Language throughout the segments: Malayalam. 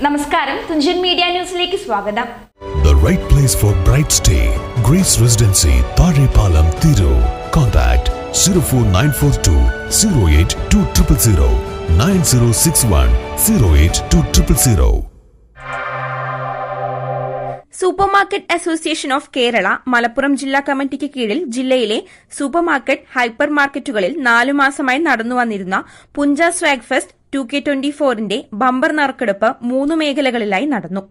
നമസ്കാരം തുഞ്ചൻ മീഡിയ ന്യൂസിലേക്ക് സ്വാഗതം The right place for bright stay. Grace Residency, Parepalam, Thiru. Contact 04942 08200 9061 08200. Supermarket association of Kerala Malappuram ജില്ലാ കമ്മിറ്റിക്ക് കീഴിൽ ജില്ലയിലെ സൂപ്പർമാർക്കറ്റ് ഹൈപ്പർ മാർക്കറ്റുകളിൽ നാലു മാസമായി നടന്നുവന്നിരുന്ന പുഞ്ച swag fest two K twenty ഫോറിന്റെ ബമ്പർ നറുക്കെടുപ്പ് മൂന്ന് മേഖലകളിലായി നടന്നു.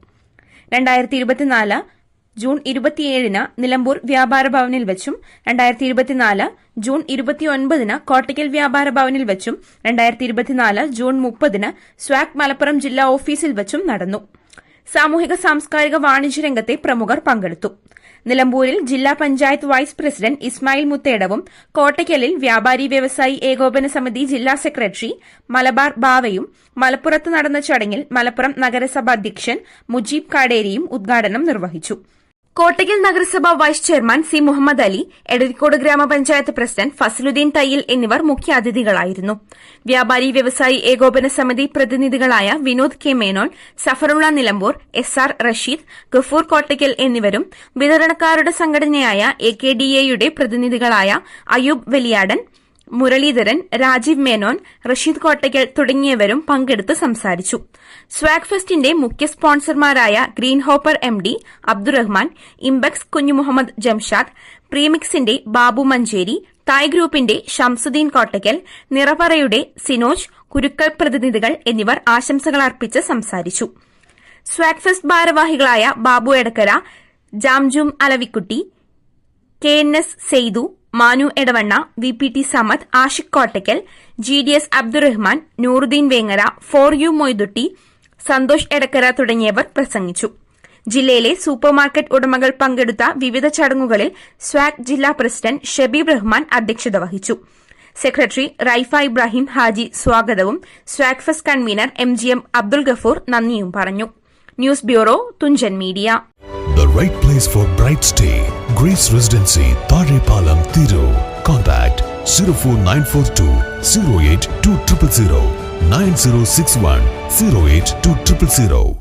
രണ്ടായിരത്തി ഇരുപത്തിനാല് ജൂൺ ഇരുപത്തിയേഴിന് നിലമ്പൂർ വ്യാപാര ഭവനിൽ വെച്ചും രണ്ടായിരത്തി ഇരുപത്തിനാല് ജൂൺ ഇരുപത്തിയൊൻപതിന് കോട്ടയ്ക്കൽ വ്യാപാര ഭവനിൽ വെച്ചും രണ്ടായിരത്തി ഇരുപത്തിനാല് ജൂൺ മുപ്പതിന് സ്വാക് മലപ്പുറം ജില്ലാ ഓഫീസിൽ വെച്ചും നടന്നു. സാമൂഹിക സാംസ്കാരിക വാണിജ്യ രംഗത്തെ പ്രമുഖർ പങ്കെടുത്തു. നിലമ്പൂരിൽ ജില്ലാ പഞ്ചായത്ത് വൈസ് പ്രസിഡന്റ് ഇസ്മായിൽ മുത്തേടവും കോട്ടയ്ക്കലിൽ വ്യാപാരി വ്യവസായി ഏകോപന സമിതി ജില്ലാ സെക്രട്ടറി മലബാർ ബാവയും മലപ്പുറത്ത് നടന്ന ചടങ്ങിൽ മലപ്പുറം നഗരസഭ അധ്യക്ഷൻ മുജീബ് കാടേരിയും ഉദ്ഘാടനം നിർവഹിച്ചു കോട്ടയ്ക്കൽ നഗരസഭ vice chairman C Muhammad Ali Edarikode ഗ്രാമപഞ്ചായത്ത് പ്രസിഡന്റ് ഫസലുദ്ദീൻ തയ്യിൽ എന്നിവർ മുഖ്യാതിഥികളായിരുന്നു. വ്യാപാരി വ്യവസായി ഏകോപന സമിതി പ്രതിനിധികളായ Vinod K Menon Safarulla Nilambur S R Rasheed Gafoor Kottakkal എന്നിവരും വിതരണക്കാരുടെ സംഘടനയായ എ കെ ഡി എയുടെ പ്രതിനിധികളായ അയൂബ് വലിയാടൻ മുരളീധരൻ രാജീവ് മേനോൻ റഷീദ് കോട്ടയ്ക്കൽ തുടങ്ങിയവരും പങ്കെടുത്ത് സംസാരിച്ചു. സ്വാഗ് ഫെസ്റ്റിന്റെ മുഖ്യ സ്പോൺസർമാരായ green hopper M D Abdurahman ഇംബക്സ് Kunjumuhammad Jamshad പ്രീമിക്സിന്റെ ബാബു മഞ്ചേരി തായ് ഗ്രൂപ്പിന്റെ ഷംസുദ്ദീൻ കോട്ടയ്ക്കൽ നിറപറയുടെ സിനോജ് കുരുക്കൽ പ്രതിനിധികൾ എന്നിവർ ആശംസകൾ അർപ്പിച്ച് സംസാരിച്ചു. സ്വാഗ് ഫെസ്റ്റ് ഭാരവാഹികളായ Babu Edakkara Jamjum Alavikutty K N S Saithu Manu Edavanna V P T Samad Ashiq Kottakkal G D S Abdurahman Nooruddeen Vengara four U Moiduty Santhosh Edakkara തുടങ്ങിയവർ പ്രസംഗിച്ചു. ജില്ലയിലെ സൂപ്പർമാർക്കറ്റ് ഉടമകൾ പങ്കെടുത്ത വിവിധ ചടങ്ങുകളിൽ സ്വാഗ് ജില്ലാ പ്രസിഡന്റ് ഷബീബ് റഹ്മാൻ അധ്യക്ഷത വഹിച്ചു. സെക്രട്ടറി റൈഫ ഇബ്രാഹിം ഹാജി സ്വാഗതവും swag fest convener M G M Abdul Gafoor നന്ദിയും പറഞ്ഞു. News bureau Thunchan media. The right place for bright stay. Grace Residency, Parepalam, Thiru. Contact 04942 08200 9061 08200.